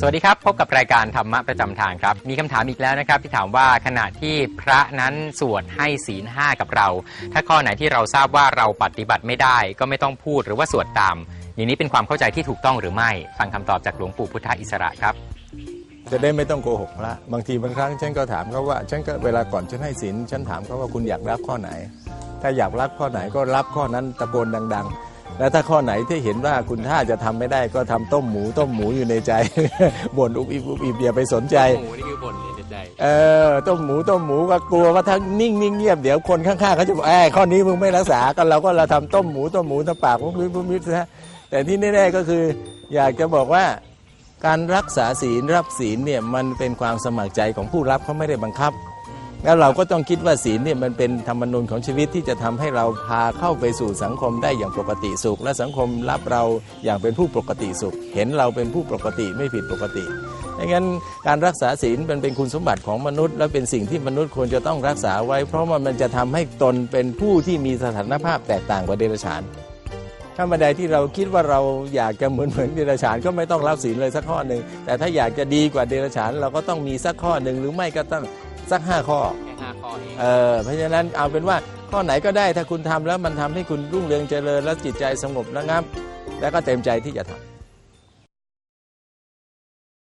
สวัสดีครับ พบกับรายการธรรมะประจำทางครับ มีคำถามอีกแล้วนะครับ ที่ถามว่าขณะที่พระนั้นสวดให้ศีลห้ากับเรา ถ้าข้อไหนที่เราทราบว่าเราปฏิบัติไม่ได้ ก็ไม่ต้องพูดหรือว่าสวดตาม อย่างนี้เป็นความเข้าใจที่ถูกต้องหรือไม่ ฟังคำตอบจากหลวงปู่พุทธอิสระครับ จะได้ไม่ต้องโกหกพระบางทีบางครั้งฉันก็ถามเขาว่าฉันก็เวลาก่อนฉันให้ศีลฉันถามเขาว่าคุณอยากรับข้อไหน ถ้าอยากรับข้อไหนก็รับข้อนั้นตะโกนดัง ๆ แล้วถ้าข้อไหนที่เห็นว่าคุณท่าจะทำไม่ได้ก็ทำต้มหมูต้มหมูอยู่ในใจบ่นอุบอิบอุบอิบอย่าไปสนใจหมูนี่คือบ่นในใจเออต้มหมูต้มหมูก็กลัวว่าถ้านิ่งนิ่งเงียบเดี๋ยวคนข้างๆเขาจะบอกแอบข้อนี้มึงไม่รักษาก็เราก็เราทำต้มหมูต้มหมูทำปากมุ้มิดมุ้มิดนะแต่ที่แน่ๆก็คือ อยากจะบอกว่าการรักษาศีลรับศีลเนี่ยมันเป็นความสมัครใจของผู้รับเขาไม่ได้บังคับ แล้วเราก็ต้องคิดว่าศีลเนี่ยมันเป็นธรรมนูญของชีวิตที่จะทำให้เราพาเข้าไปสู่สังคมได้อย่างปกติสุข และสังคมรับเราอย่างเป็นผู้ปกติสุข เห็นเราเป็นผู้ปกติไม่ผิดปกติดังนั้นการรักษาศีลมันเป็นคุณสมบัติของมนุษย์ และเป็นสิ่งที่มนุษย์ควรจะต้องรักษาไว้ เพราะว่ามันจะทำให้ตนเป็นผู้ที่มีสถานภาพแตกต่างกว่าเดรัจฉาน ถ้าบันใดที่เราคิดว่าเราอยากจะเหมือนเหมือนเดรัจฉานก็ไม่ต้องรับศีลเลยสักข้อหนึ่งแต่ถ้าอยากจะดีกว่าเดรัจฉานเราก็ต้องมีสักข้อหนึ่งหรือไม่ก็ต้องสักห้าข้อแค่ห้าข้อเองเออเพราะฉะนั้นเอาเป็นว่าข้อไหนก็ได้ถ้าคุณทำแล้วมันทำให้คุณรุ่งเรืองเจริญและจิตใจสงบระงับ แล้วก็เต็มใจที่จะทำ